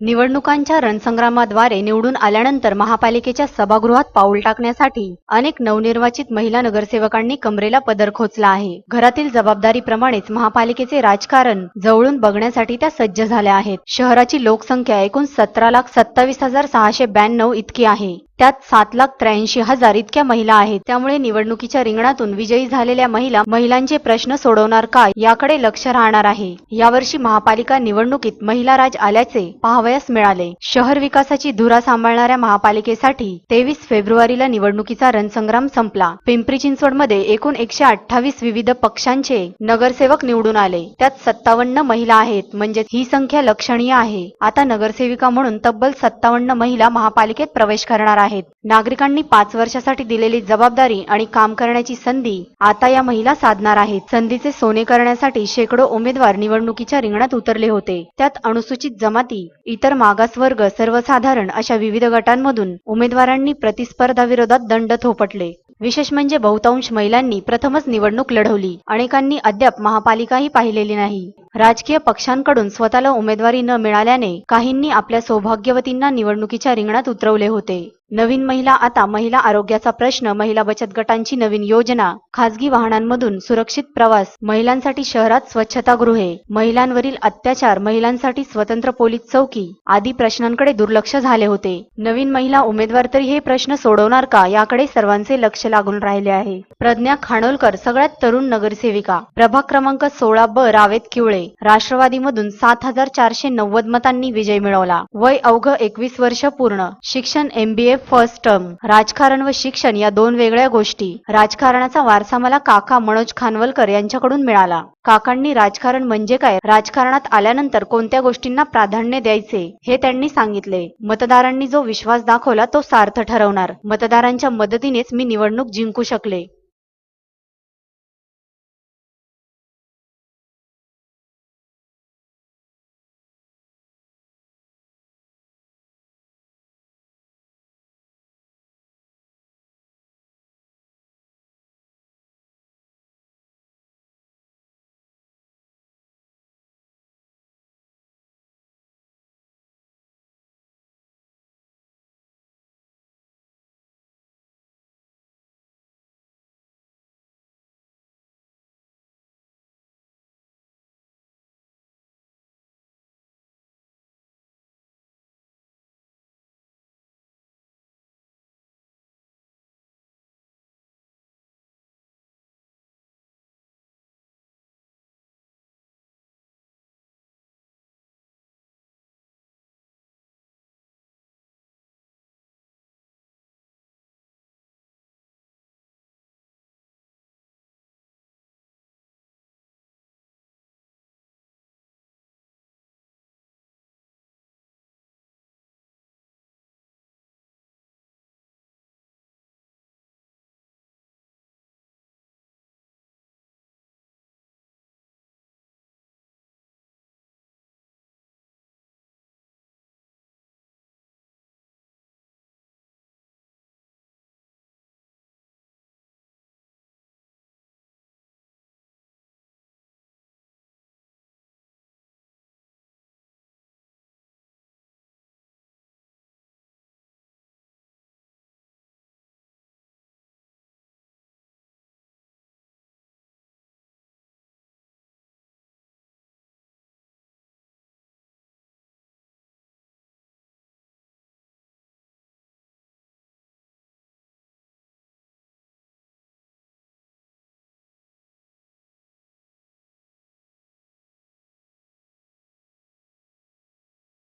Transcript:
निवडणुकांच्या रणसंग्रामाद्वारे निवडून आल्यानंतर महापालिकेच्या सभागृहात पाऊल टाकण्यासाठी अनेक नवनिर्वाचित महिला नगरसेवकांनी कमरेला पदर खोचला आहे. घरातील जबाबदारीप्रमाणेच महापालिकेचे राजकारण जवळून बघण्यासाठी त्या सज्ज झाल्या आहेत. शहराची लोकसंख्या एकूण सतरा लाख सत्तावीस हजार सहाशे ब्याण्णव इतकी आहे. त्यात सात लाख त्र्याऐंशी हजार इतक्या महिला आहेत. त्यामुळे निवडणुकीच्या रिंगणातून विजयी झालेल्या महिला महिलांचे प्रश्न सोडवणार काय याकडे लक्ष राहणार आहे. यावर्षी महापालिका निवडणुकीत महिला राज आल्याचे पाहावयास मिळाले. शहर विकासाची धुरा सांभाळणाऱ्या महापालिकेसाठी तेवीस फेब्रुवारीला निवडणुकीचा रणसंग्राम संपला. पिंपरी चिंचवडमध्ये एकूण एकशे अठ्ठावीस विविध पक्षांचे नगरसेवक निवडून आले. त्यात सत्तावन्न महिला आहेत म्हणजे ही संख्या लक्षणीय आहे. आता नगरसेविका म्हणून तब्बल सत्तावन्न महिला महापालिकेत प्रवेश करणार आहेत. नागरिकांनी पाच वर्षासाठी दिलेली जबाबदारी आणि काम करण्याची संधी आता या महिला साधणार आहेत. संधीचे सोने करण्यासाठी शेकडो उमेदवार निवडणुकीच्या रिंगणात उतरले होते. त्यात अनुसूचित जमाती इतर मागासवर्ग सर्वसाधारण अशा विविध गटांमधून उमेदवारांनी प्रतिस्पर्धाविरोधात दंड थोपटले. विशेष म्हणजे बहुतांश महिलांनी प्रथमच निवडणूक लढवली. अनेकांनी अद्याप महापालिकाही पाहिलेली नाही. राजकीय पक्षांकडून स्वतःला उमेदवारी न मिळाल्याने काहींनी आपल्या सौभाग्यवतींना निवडणुकीच्या रिंगणात उतरवले होते. नवीन महिला आता महिला आरोग्याचा प्रश्न महिला बचत गटांची नवीन योजना खासगी वाहनांमधून सुरक्षित प्रवास महिलांसाठी शहरात स्वच्छतागृहे महिलांवरील अत्याचार महिलांसाठी स्वतंत्र पोलीस चौकी आदी प्रश्नांकडे दुर्लक्ष झाले होते. नवीन महिला उमेदवार तरी हे प्रश्न सोडवणार का? याकडे सर्वांचे लक्ष लागून राहिले आहे. प्रज्ञा खानोलकर सगळ्यात तरुण नगरसेविका. प्रभाग क्रमांक सोळा ब रावेत किवळे. राष्ट्रवादीमधून सात हजार चारशे नव्वद मतांनी विजय मिळवला. वय अवघ एकवीस वर्ष पूर्ण. शिक्षण एमबीए फर्स्ट टर्म राजकारण व शिक्षण या दोन वेगळ्या गोष्टी. राजकारणाचा वारसा मला काका मनोज खानवलकर यांच्याकडून मिळाला. काकांनी राजकारण म्हणजे काय? राजकारणात आल्यानंतर कोणत्या गोष्टींना प्राधान्य द्यायचे? हे त्यांनी सांगितले. मतदारांनी जो विश्वास दाखवला तो सार्थ ठरवणार. मतदारांच्या मदतीनेच मी निवडणूक जिंकू शकले.